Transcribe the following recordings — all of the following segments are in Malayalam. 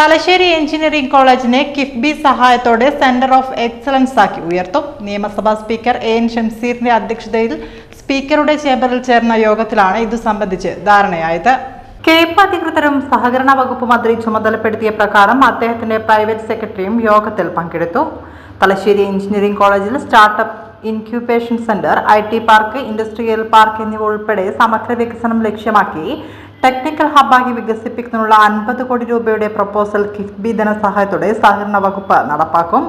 തലശ്ശേരി എഞ്ചിനീയറിംഗ് കോളേജിനെ കിഫ്ബി സഹായത്തോടെ സെന്റർ ഓഫ് എക്സലൻസ് ആക്കി ഉയർത്തും. നിയമസഭാ സ്പീക്കർ എ എൻ ഷംസീറിന്റെ അധ്യക്ഷതയിൽ സ്പീക്കറുടെ ചേംബറിൽ ചേർന്ന യോഗത്തിലാണ് ഇത് സംബന്ധിച്ച് ധാരണയായത്. കേപ്പ് അധികൃതരും സഹകരണ വകുപ്പ് മന്ത്രി ചുമതലപ്പെടുത്തിയ പ്രകാരം അദ്ദേഹത്തിന്റെ പ്രൈവറ്റ് സെക്രട്ടറിയും യോഗത്തിൽ പങ്കെടുത്തു. തലശ്ശേരി എഞ്ചിനീയറിംഗ് കോളേജിൽ startup incubation centre I T park industrial park എന്നിവ ഉൾപ്പെടെ സമഗ്ര വികസനം ലക്ഷ്യമാക്കി ടെക്നിക്കൽ ഹബ്ബാക്കി വികസിപ്പിക്കുന്നതിനുള്ള അൻപത് കോടി രൂപയുടെ പ്രപ്പോസൽ കിഫ്ബി ധനസഹായത്തോടെ സഹകരണ വകുപ്പ് നടപ്പാക്കും.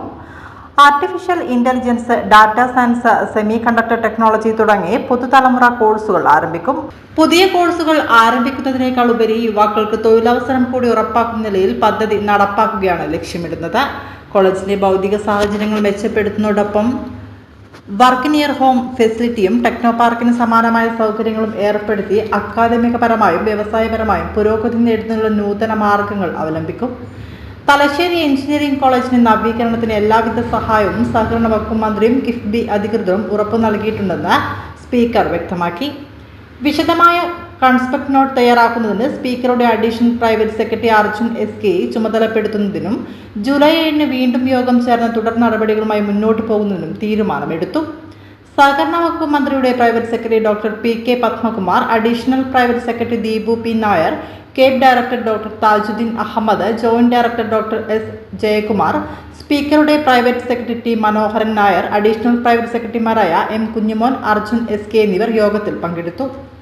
Artificial intelligence data science semiconductor technology തുടങ്ങി പുതുതലമുറ കോഴ്സുകൾ ആരംഭിക്കും. പുതിയ കോഴ്സുകൾ ആരംഭിക്കുന്നതിനേക്കാൾ ഉപരി യുവാക്കൾക്ക് തൊഴിലവസരം കൂടി ഉറപ്പാക്കുന്ന നിലയിൽ പദ്ധതി നടപ്പാക്കുകയാണ് ലക്ഷ്യമിടുന്നത്. കോളേജിന്റെ ഭൗതിക സാഹചര്യങ്ങൾ മെച്ചപ്പെടുത്തുന്നതോടൊപ്പം വർക്ക് നിയർ ഹോം ഫെസിലിറ്റിയും ടെക്നോ പാർക്കിന് സമാനമായ സൗകര്യങ്ങളും ഏർപ്പെടുത്തി അക്കാദമികപരമായും വ്യവസായപരമായും പുരോഗതി നേടുന്നതിനുള്ള നൂതന മാർഗങ്ങൾ അവലംബിക്കും. തലശ്ശേരി എഞ്ചിനീയറിംഗ് കോളേജിന് നവീകരണത്തിന് എല്ലാവിധ സഹായവും സഹകരണ വകുപ്പ് മന്ത്രിയും കിഫ്ബി അധികൃതരും ഉറപ്പു നൽകിയിട്ടുണ്ടെന്ന് സ്പീക്കർ വ്യക്തമാക്കി. വിശദമായ കൺസ്പെക്ട് നോട്ട് തയ്യാറാക്കുന്നതിന് സ്പീക്കറുടെ additional private secretary Arjun S K ചുമതലപ്പെടുത്തുന്നതിനും July ഏഴിന് വീണ്ടും യോഗം ചേർന്ന തുടർ നടപടികളുമായി മുന്നോട്ട് പോകുന്നതിനും തീരുമാനമെടുത്തു. സഹകരണ വകുപ്പ് മന്ത്രിയുടെ private secretary doctor P K Padmakumar additional private secretary Deepu P Nair cab director doctor Thajudheen Ahmed joint director doctor S Jayakumar സ്പീക്കറുടെ private secretary T Manoharan Nair additional private സെക്രട്ടറിമാരായ M Kunjumon Arjun S K എന്നിവർ യോഗത്തിൽ പങ്കെടുത്തു.